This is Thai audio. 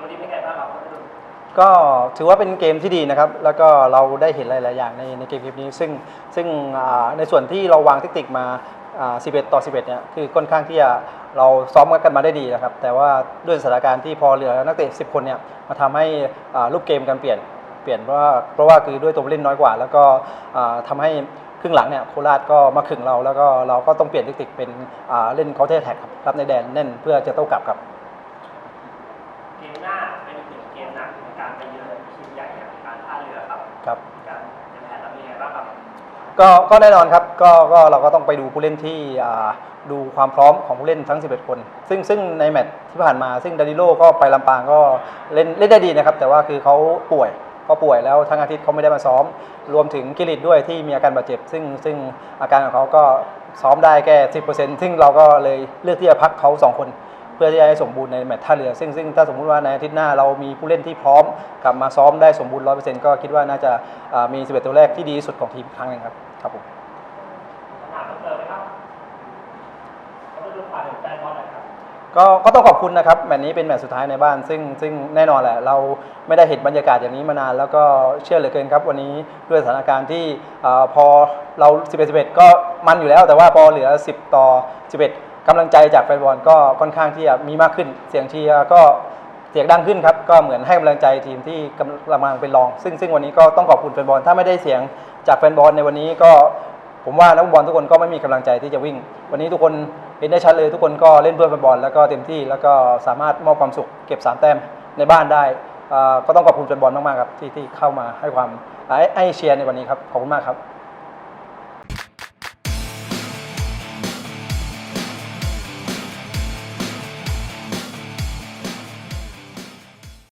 วันนี้เป็นไงบ้างครับก็ถือว่าเป็นเกมที่ดีนะครับ แล้วก็เราได้เห็นหลาย ๆ อย่างในในเกมนี้ ซึ่งซึ่งในส่วนที่เราวางเทคนิคมา 11 ต่อ 11 เนี่ยคือค่อนข้างที่จะเราซ้อมกันมาได้ดีนะครับ แต่ว่าด้วยสถานการณ์ที่พอเหลือนักเตะ 10 คนเนี่ยมาทำให้รูปเกมกันเปลี่ยนเปลี่ยนเพราะว่าเพราะว่าคือด้วยตัวผู้เล่นน้อยกว่า แล้วก็อ่าทำให้ครึ่งหลังเนี่ยโคราชก็มาขึงเราแล้วก็เราก็ต้องเปลี่ยนเทคนิคเป็นเล่น counter attack ครับรับในแดนแน่นเพื่อจะโต้กลับครับ เกมหน้าเป็นอีกหนึ่งเก มหนักในการไปเยือนทีมใหญ่อย่างการท่าเรือครับครับ การเตรียมแผนเราเป็นยังไงบ้างครับ ก็ก็แน่นอนครับก็ก็เราก็ต้องไปดูผู้เล่นที่อ่าดูความพร้อมของผู้เล่นทั้ง 11 คน ซึ่งซึ่งในแมตช์ที่ผ่านมา ซึ่งดานิโลก็ไปลำปางก็เล่นเล่นได้ดีนะครับ แต่ว่าคือเขาป่วยเขาป่วยแล้วทั้งอาทิตย์เขาไม่ได้มาซ้อม รวมถึงกิริตด้วยที่มีอาการบาดเจ็บ ซึ่งซึ่งอาการของเขาก็ซ้อมได้แค่ 10%ซึ่งเราก็เลยเลือกที่จะพักเขาสองคนเพื่อที่จะให้สมบูรณ์ในแมตช์ท่าเรือซึ่งซึ่งถ้าสมมุติว่าในอาทิตย์หน้าเรามีผู้เล่นที่พร้อม กลับมาซ้อมได้สมบูรณ์100%ก็คิดว่าน่าจะอ่ามี 11 ตัวแรกที่ดีที่สุดของทีมอีกครั้งหนึงครับครับผมคำถามเพิ่มเติมไหมครับก็ต้องดูฝากถึงแฟนบอลหน่อยครับก็ก็ต้องขอบคุณนะครับแมตช์นี้เป็นแมตช์สุดท้ายในบ้าน ซึ่งซึ่งแน่นอนแหละ เราไม่ได้เห็นบรรยากาศอย่างนี้มานาน แล้วก็เชื่อเหลือเกินครับ วันนี้ด้วยสถานการณ์ที่อ่าพอเรา 11 11 ก็มันอยู่แล้ว แต่ว่าพอเหลือ 10 ต่อ 11 กำลังใจจากแฟนบอลก็ค่อนข้างที่จะมีมากขึ้น เสียงเชียร์ก็เสียงดังขึ้นครับก็เหมือนให้กำลังใจทีมที่กำลังเป็นรอง ซึ่งซึ่งวันนี้ก็ต้องขอบคุณแฟนบอลถ้าไม่ได้เสียงจากแฟนบอลในวันนี้ก็ผมว่านักบอลทุกคนก็ไม่มีกำลังใจที่จะวิ่ง วันนี้ทุกคนเห็นได้ชัดเลย ทุกคนก็เล่นเพื่อแฟนบอลแล้วก็เต็มที่แล้วก็สามารถมอบความสุขเก็บสามแต้มในบ้านได้ก็ต้องขอบคุณแฟนบอลมากๆครับที่ที่เข้ามาให้ความให้เชียร์ในวันนี้ครับขอบคุณมากครับ